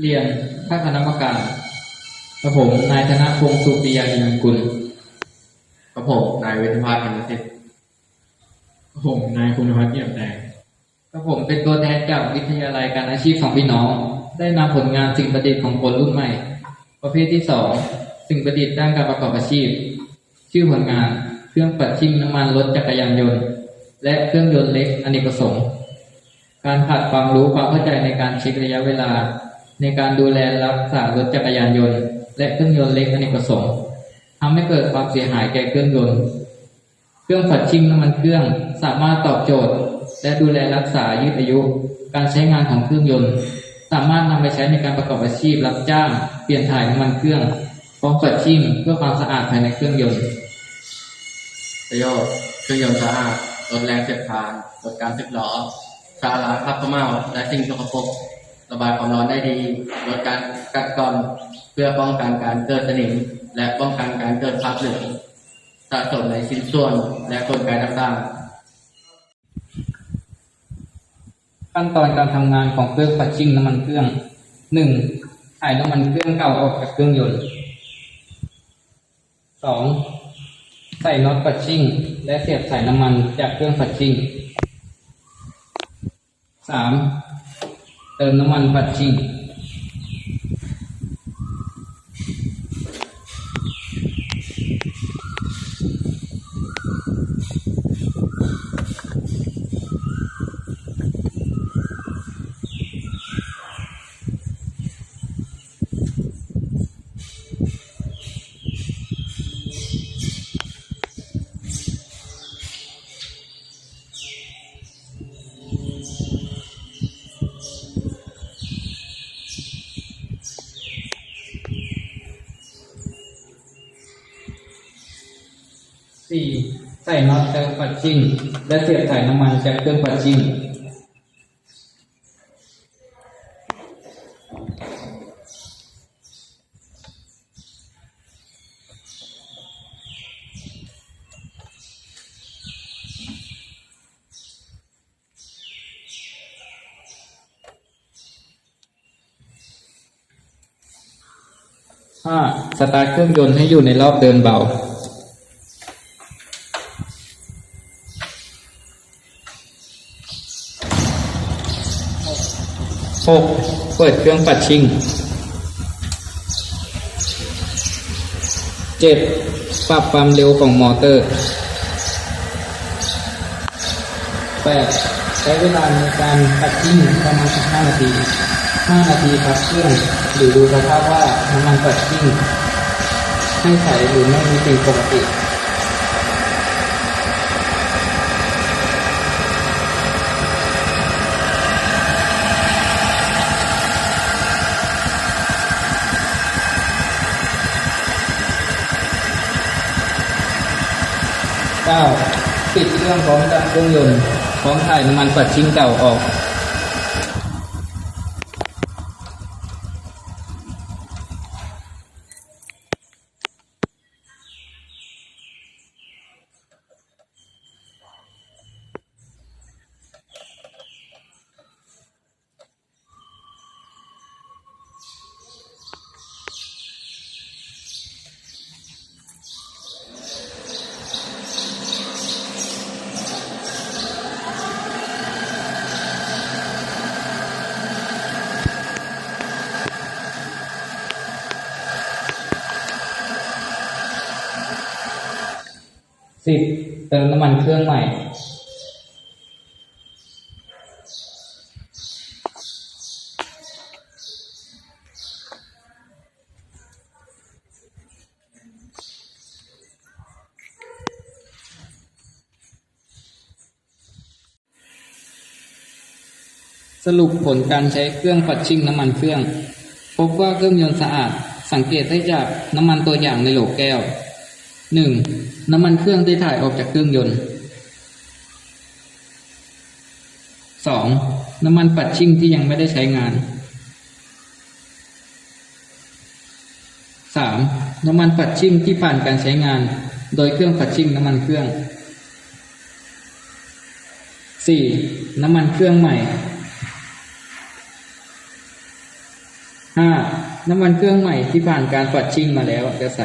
เรียนพระคณะกรรมการกระผมนายธนพงศ์สุปิยาอินกุลกระผมนายเวทภาสอินทร์สิทธิ์ผมนายคุณพัฒน์เยี่ยมแดงกระผมเป็นตัวแทนจากวิทยาลัยการอาชีพของพี่น้อง ได้นำผลงานสิ่งประดิษฐ์ของคนรุ่นใหม่ ประเภทที่สองสิ่งประดิษฐ์ด้านการประกอบอาชีพ ชื่อผลงานเครื่องปัดชิมน้ำมันรถจักรยานยนต์ และเครื่องยนต์เล็กอเนกประสงค์การขาดความรู้ความเข้าใจในการเช็คระยะเวลา ในการดูแลรักษารถจักรยานยนต์ และเครื่องยนต์เล็กอเนกประสงค์ทำให้เกิดความเสียหายแก่เครื่องยนต์ เครื่องผัดชิมน้ำมันเครื่องสามารถตอบโจทย์ และดูแลรักษายืดอายุ การใช้งานของเครื่องยนต์ สามารถนำไปใช้ในการประกอบอาชีพรับจ้าง เปลี่ยนถ่ายน้ำมันเครื่องพร้อมผัดชิมเพื่อความสะอาดภายในเครื่องยนต์ประโยชน์เครื่องยนต์สะอาดลดแรงเสียดทานลดการสึกหรอสาล้างคราบขม่าและสิ่งสกปรก ระบายความร้อนได้ดีลดการกัดกร่อนเพื่อป้องกันการเกิดสนิม และป้องกันการเกิดคราบเหลือสะสมในชิ้นส่วนและกลไกต่างๆขั้นตอนการทำงานของเครื่องผัดชิ่งน้ำมันเครื่องหนึ่งถ่ายน้ำมันเครื่องเก่าออกจากเครื่องยนต์สองใส่น็อตผัดชิ่ง และเสียบสายน้ำมันจากเครื่องผัดชิ่งสาม เติ สี่ใส่น็อตเติมผัดชิงและเสียบสายน้ำมันจากเครื่องผัดชิงห้าสตาร์ทเครื่องยนต์ให้อยู่ในรอบเดินเบา หกเปิดเครื่องปัดชิ่งเจ็ดปรับความเร็วของมอเตอร์แปดใช้เวลาในการปัดชิ่งประมาณ15นาที5นาทีพักเครื่องหรือดูสภาพว่าน้ำมันปัดชิ่งให้ใสหรือไม่มีสิ่งปกติ เก้าปิดเครื่องพร้อมดับเครื่องยนต์พร้อมถ่ายน้ำมันปัดชิ้นเก่าออก สิบเติมน้ำมันเครื่องใหม่ สรุปผลการใช้เครื่องปัดชิ่งน้ำมันเครื่อง พบว่าเครื่องยนต์สะอาด สังเกตได้จากน้ำมันตัวอย่างในโหลแก้ว หนึ่งน้ำมันเครื่องได้ถ่ายออกจากเครื่องยนต์สองน้ำมันปัดชิ่งที่ยังไม่ได้ใช้งานสามน้ำมันปัดชิ่งที่ผ่านการใช้งาน โดยเครื่องปัดชิ่งน้ำมันเครื่องสี่น้ำมันเครื่องใหม่ห้าน้ำมันเครื่องใหม่ที่ผ่านการปัดชิ่งมาแล้วจะใส